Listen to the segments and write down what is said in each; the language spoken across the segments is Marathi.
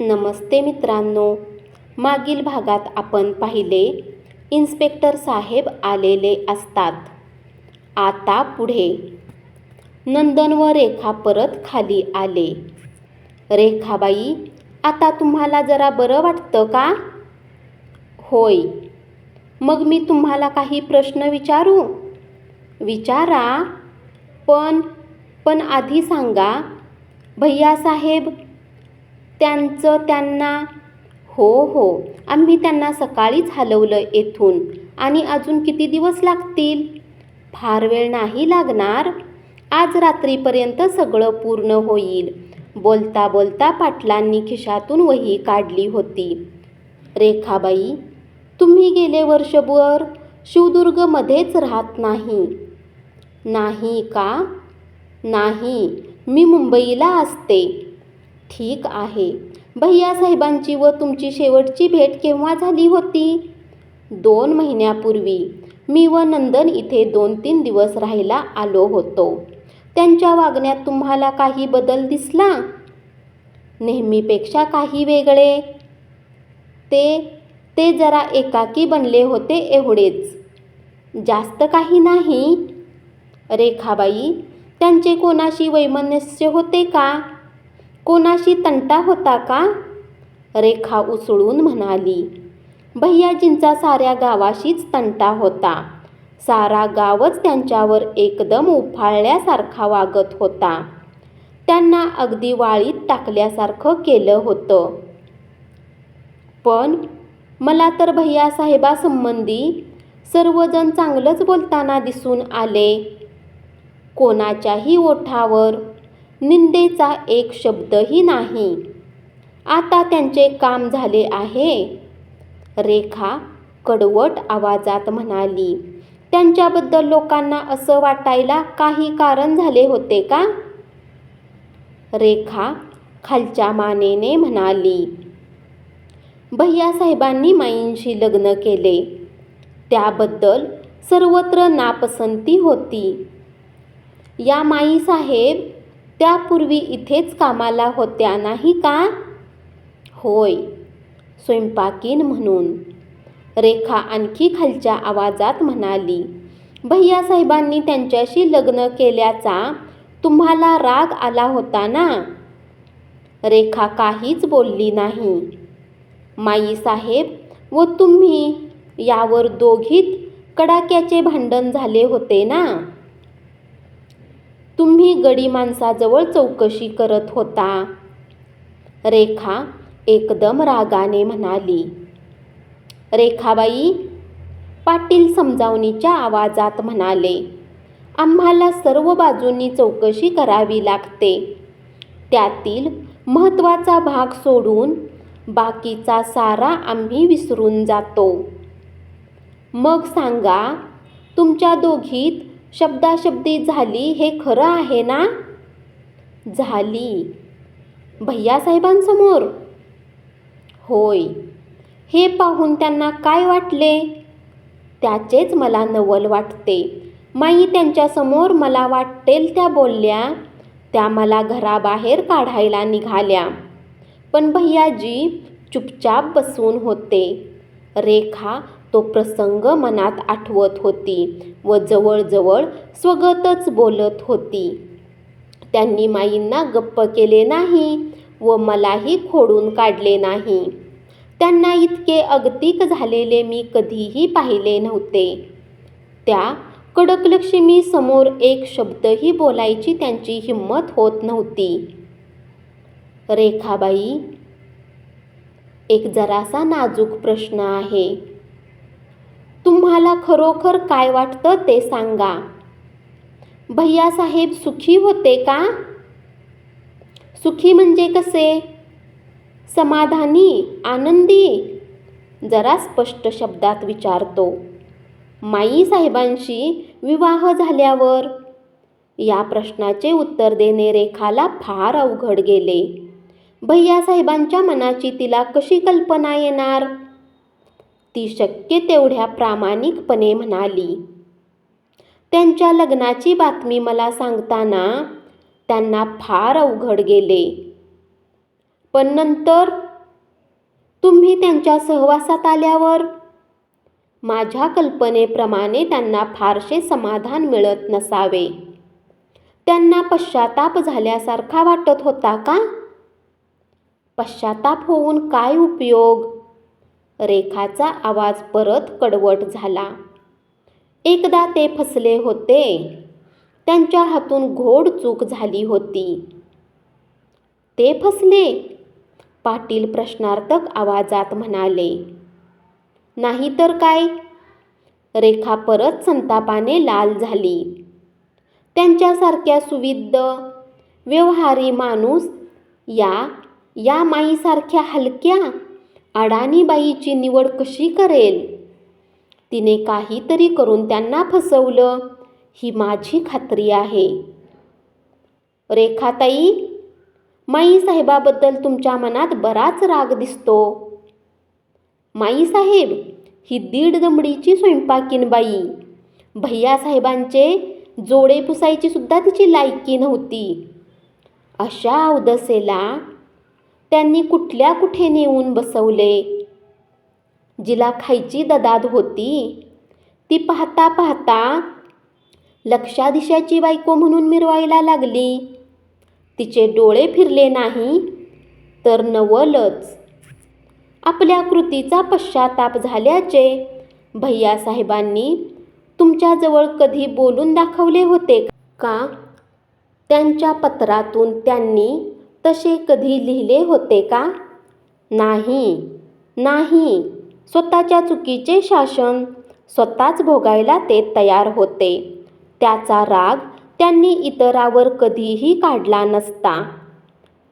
नमस्ते मित्रांनो. मागील भागात आपण पाहिले इन्स्पेक्टर साहेब आलेले असतात. आता पुढे. नंदन व रेखा परत खाली आले. रेखाबाई आता तुम्हाला जरा बरं वाटतं का? होय. मग मी तुम्हाला काही प्रश्न विचारू? विचारा. पण पण आधी सांगा भैयासाहेब त्यांचं त्यांना हो हो. आम्ही त्यांना सकाळीच हलवलं येथून. आणि अजून किती दिवस लागतील? फार वेळ नाही लागणार. आज रात्रीपर्यंत सगळं पूर्ण होईल. बोलता बोलता पाटलांनी खिशातून वही काढली होती. रेखाबाई तुम्ही गेले वर्षभर शिवदुर्गमध्येच राहत नाही. नाही का? नाही. मी मुंबईला असते. ठीक आहे. भैयासाहेबांची व तुमची शेवटची भेट केव्हा झाली होती? दोन महिन्यापूर्वी. मी व नंदन इथे दोन तीन दिवस राहायला आलो होतो. त्यांच्या वागण्यात तुम्हाला काही बदल दिसला? नेहमीपेक्षा काही वेगळे. ते ते जरा एकाकी बनले होते एवढेच. जास्त काही नाही. रेखाबाई त्यांचे कोणाशी वैमनस्य होते का? कोणाशी तंटा होता का? रेखा उसळून म्हणाली भैयाजींचा साऱ्या गावाशीच तंटा होता. सारा गावच त्यांच्यावर एकदम उफाळल्यासारखा वागत होता. त्यांना अगदी वाळीत टाकल्यासारखं केलं होतं. पण मला तर भैयासाहेबासंबंधी सर्वजण चांगलंच बोलताना दिसून आले. कोणाच्याही ओठावर निंदेचा एक शब्दही नाही. आता त्यांचे काम झाले आहे. रेखा कडवट आवाजात म्हणाली त्यांच्याबद्दल लोकांना असं वाटायला काही कारण झाले होते का? रेखा खालच्या मानेने म्हणाली भैयासाहेबांनी माईंशी लग्न केले. त्याबद्दल सर्वत्र नापसंती होती. या माईसाहेब त्यापूर्वी इथेच कामाला होत्या नाही का? होय स्वयंपाकीन म्हणून. रेखा आणखी खालच्या आवाजात म्हणाली भैयासाहेबांनी त्यांच्याशी लग्न केल्याचा तुम्हाला राग आला होता ना? रेखा काहीच बोलली नाही. माईसाहेब व तुम्ही यावर दोघीत कडाक्याचे भांडण झाले होते ना? तुम्ही गडी माणसाजवळ चौकशी करत होता. रेखा एकदम रागाने म्हणाली रेखाबाई पाटील समजावणीच्या आवाजात म्हणाले आम्हाला सर्व बाजूंनी चौकशी करावी लागते. त्यातील महत्त्वाचा भाग सोडून बाकीचा सारा आम्ही विसरून जातो. मग सांगा तुमच्या दोघीत शब्दाशब्दी झाली हे खरं आहे ना? झाली. भैयासाहेबांसमोर. होय. हे पाहून त्यांना काय वाटले? त्याचेच मला नवल वाटते. माई त्यांच्यासमोर मला वाटेल त्या बोलल्या त्या मला घराबाहेर काढायला निघाल्या. पण भैयाजी चुपचाप बसून होते. रेखा तो प्रसंग मनात आठवत होती व जवळजवळ स्वगतच बोलत होती. त्यांनी माईंना गप्प केले नाही व मलाही खोडून काढले नाही. त्यांना इतके अगतिक झालेले मी कधीही पाहिले नव्हते. त्या कडकलक्ष्मी समोर एक शब्दही बोलायची त्यांची हिंमत होत नव्हती. रेखाबाई एक जरासा नाजूक प्रश्न आहे. तुम्हाला खरोखर काय वाटतं ते सांगा. भैयासाहेब सुखी होते का? सुखी म्हणजे कसे? समाधानी आनंदी? जरा स्पष्ट शब्दात विचारतो. माई साहेबांशी विवाह झाल्यावर? या प्रश्नाचे उत्तर देणे रेखाला फार अवघड गेले. भैयासाहेबांच्या मनाची तिला कशी कल्पना येणार? ती शक्य तेवढ्या प्रामाणिकपणे म्हणाली. त्यांच्या लग्नाची बातमी मला सांगताना त्यांना फार अवघड गेले. पण नंतर तुम्ही त्यांच्या सहवासात आल्यावर माझ्या कल्पनेप्रमाणे त्यांना फारसे समाधान मिळत नसावे. त्यांना पश्चाताप झाल्यासारखा वाटत होता का? पश्चाताप होऊन काय उपयोग? रेखाचा आवाज परत कडवट झाला. एकदा ते फसले होते. त्यांच्या हातून घोड चूक झाली होती. ते फसले? पाटील प्रश्नार्थक आवाजात म्हणाले. नाहीतर काय? रेखा परत संतापाने लाल झाली. त्यांच्यासारख्या सुविद्ध व्यवहारी माणूस या या माईसारख्या हलक्या अडाणीबाईची निवड कशी करेल? तिने काहीतरी करून त्यांना फसवलं. ही माझी खात्री आहे. रेखाताई माई साहेबाबद्दल तुमच्या मनात बराच राग दिसतो. माई साहेब ही दीड दमडीची स्वयंपाकीन बाई. भैयासाहेबांचे जोडे पुसायची सुद्धा तिची लायकी नव्हती. अशा अवदसेला त्यांनी कुठल्या कुठे नेऊन बसवले? जिला खायची ददाद होती. ती पाहता पाहता लक्षाधीशाची बायको म्हणून मिरवायला लागली. तिचे डोळे फिरले नाही तर नवलच. आपल्या कृतीचा पश्चाताप झाल्याचे भैयासाहेबांनी तुमच्याजवळ कधी बोलून दाखवले होते का? त्यांच्या पत्रातून त्यांनी तसे कधी लिहिले होते का? नाही नाही. स्वतःच्या चुकीचे शासन स्वतःच भोगायला ते तयार होते. त्याचा राग त्यांनी इतरावर कधीही काढला नसता.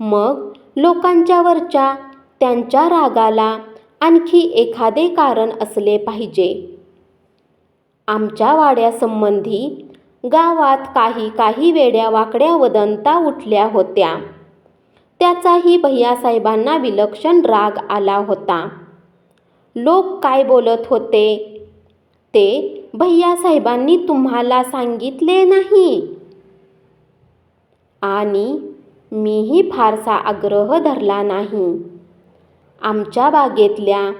मग लोकांच्यावरच्या त्यांच्या रागाला आणखी एखादे कारण असले पाहिजे. आमच्या वाड्यासंबंधी गावात काही काही वेड्या वाकड्या वदंता उठल्या होत्या. त्याचाही भैयासाहेबांना विलक्षण राग आला होता. लोक काय बोलत होते? ते भैयासाहेबांनी तुम्हाला सांगितले नाही. आणि मीही फारसा आग्रह धरला नाही. आमच्या बागेतल्या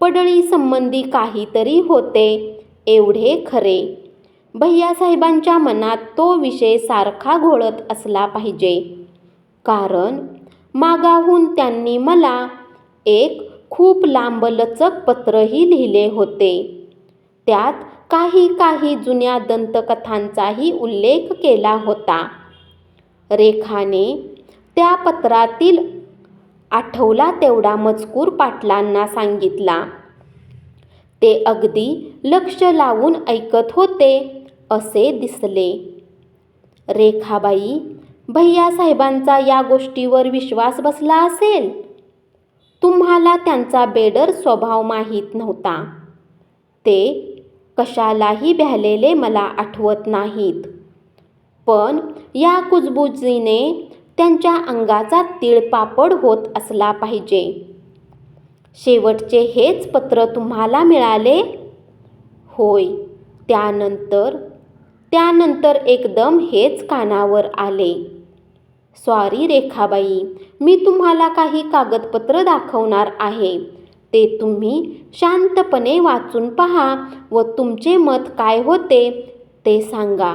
पडळीसंबंधी काहीतरी होते एवढे खरे. भैयासाहेबांच्या मनात तो विषय सारखा घोळत असला पाहिजे. कारण मागाहून त्यांनी मला एक खूप लांबलचक पत्रही लिहिले होते. त्यात काही काही जुन्या दंतकथांचाही उल्लेख केला होता. रेखाने त्या पत्रातील आठवला तेवढा मजकूर पाटलांना सांगितला. ते अगदी लक्ष लावून ऐकत होते असे दिसले. रेखाबाई भैयासाहेबांचा या गोष्टीवर विश्वास बसला असेल? तुम्हाला त्यांचा बेडर स्वभाव माहीत नव्हता. ते कशालाही भ्यालेले मला आठवत नाहीत. पण या कुजबुजीने त्यांच्या अंगाचा तिळपापड होत असला पाहिजे. शेवटचे हेच पत्र तुम्हाला मिळाले? होय त्यानंतर त्यानंतर एकदम हेच कानावर आले. सॉरी रेखाबाई मी तुम्हाला काही कागदपत्र दाखवणार आहे. ते तुम्ही शांतपणे वाचून पहा व तुमचे मत काय होते ते सांगा.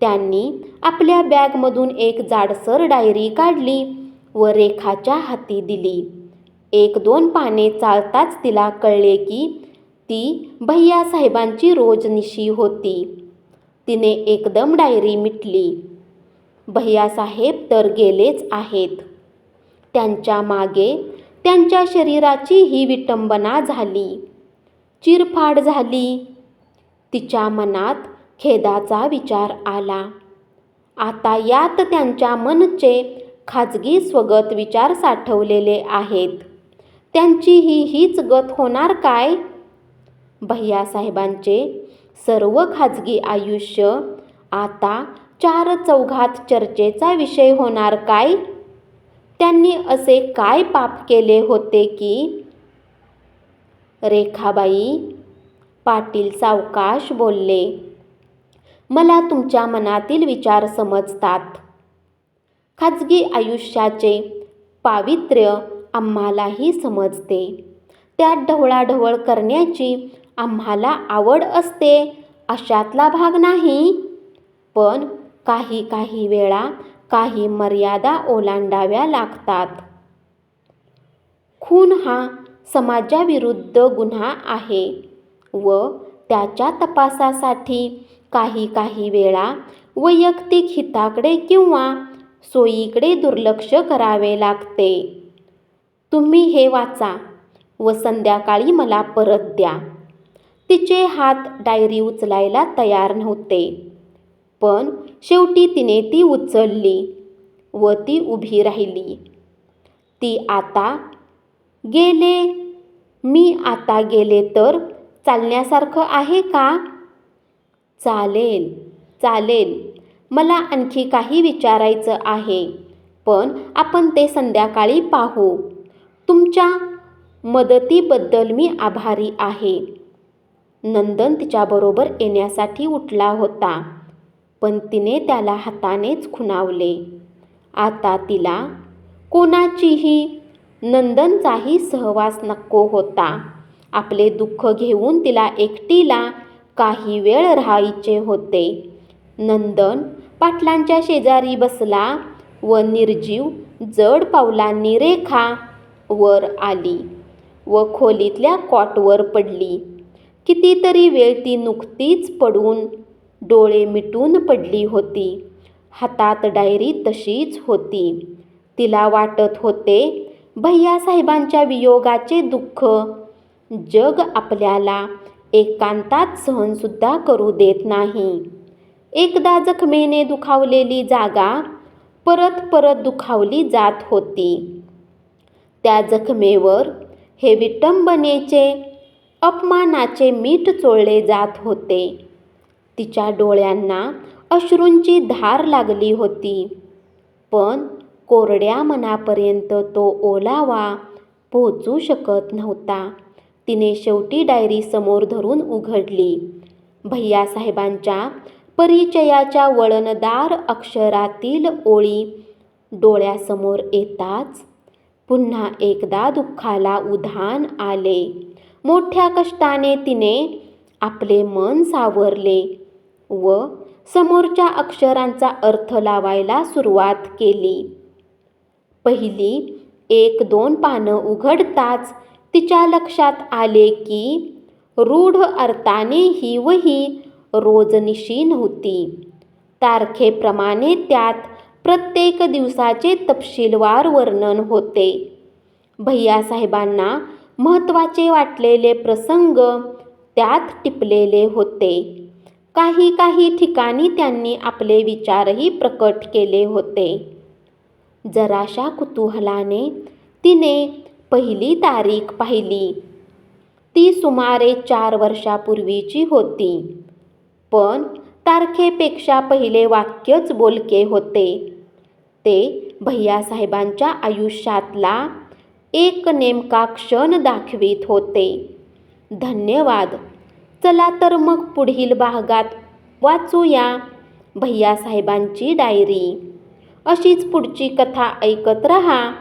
त्यांनी आपल्या बॅगमधून एक जाडसर डायरी काढली व रेखाच्या हाती दिली. एक दोन पाने चालताच तिला कळले की ती भैयासाहेबांची रोजनिशी होती. तिने एकदम डायरी मिटली. भैयासाहेब तर गेलेच आहेत. त्यांच्या मागे त्यांच्या शरीराची ही विटंबना झाली. चिरफाड झाली. तिच्या मनात खेदाचा विचार आला. आता यात त्यांच्या मनचे खाजगी स्वगत विचार साठवलेले आहेत. त्यांची ही हीच गत होणार काय? भैयासाहेबांचे सर्व खाजगी आयुष्य आता चार चौघात चर्चेचा विषय होणार काय? त्यांनी असे काय पाप केले होते की? रेखाबाई पाटील सावकाश बोलले मला तुमच्या मनातील विचार समजतात. खाजगी आयुष्याचे पावित्र्य आम्हालाही समजते. त्यात ढवळाढवळ करण्याची आम्हाला आवड असते अशातला भाग नाही. पण काही काही वेळा काही मर्यादा ओलांडाव्या लागतात. खून हा समाजाविरुद्ध गुन्हा आहे व त्याच्या तपासासाठी काही काही वेळा वैयक्तिक हिताकडे किंवा सोयीकडे दुर्लक्ष करावे लागते. तुम्ही हे वाचा व संध्याकाळी मला परत द्या. तिचे हात डायरी उचलायला तयार नव्हते. पण शेवटी तिने ती उचलली व ती उभी राहिली. ती आता गेले. मी आता गेले तर चालण्यासारखं आहे का? चालेल चालेल. मला आणखी काही विचारायचं आहे पण आपण ते संध्याकाळी पाहू. तुमच्या मदतीबद्दल मी आभारी आहे. नंदन तिच्याबरोबर येण्यासाठी उठला होता. पण तिने त्याला हातानेच खुणावले. आता तिला कोणाचीही नंदनचाही सहवास नको होता. आपले दुःख घेऊन तिला एकटीला काही वेळ राहायचे होते. नंदन पाटलांच्या शेजारी बसला व निर्जीव जड पावलांनी रेखा वर आली व खोलीतल्या कॉटवर पडली. कितीतरी वेळ ती नुकतीच पडून डोळे मिटून पडली होती. हातात डायरी तशीच होती. तिला वाटत होते भैयासाहेबांच्या वियोगाचे दुःख. जग आपल्याला एकांतात सहनसुद्धा करू देत नाही. एकदा जखमेने दुखावलेली जागा परत परत दुखावली जात होती. त्या जखमेवर हे विटंबनेचे अपमानाचे मीठ चोळले जात होते. तिच्या डोळ्यांना अश्रूंची धार लागली होती. पण कोरड्या मनापर्यंत तो ओलावा पोहोचू शकत नव्हता. तिने शेवटी डायरी समोर धरून उघडली. भैयासाहेबांच्या परिचयाच्या वळणदार अक्षरातील ओळी डोळ्यासमोर येताच पुन्हा एकदा दुःखाला उधाण आले. मोठ्या कष्टाने तिने आपले मन सावरले. व समोरच्या अक्षरांचा अर्थ लावायला सुरुवात केली. पहिली एक दोन पानं उघडताच तिच्या लक्षात आले की रूढ अर्थाने ही वही रोजनिशी नव्हती तारखेप्रमाणे त्यात प्रत्येक दिवसाचे तपशीलवार वर्णन होते. भैयासाहेबांना महत्त्वाचे वाटलेले प्रसंग त्यात टिपलेले होते. काही काही ठिकाणी त्यांनी आपले विचारही प्रकट केले होते. जराशा कुतूहलाने तिने पहिली तारीख पाहिली. ती सुमारे चार वर्षापूर्वीची होती. पण तारखेपेक्षा पहिले वाक्यच बोलके होते. ते भैयासाहेबांच्या आयुष्यातला एक नेमका क्षण दाखवित होते. धन्यवाद. चला तर मग पुढील भागात वाचूया भैयासाहेबांची डायरी. अशीच पुढची कथा ऐकत रहा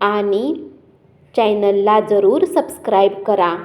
आणि चॅनलला जरूर सबस्क्राईब करा.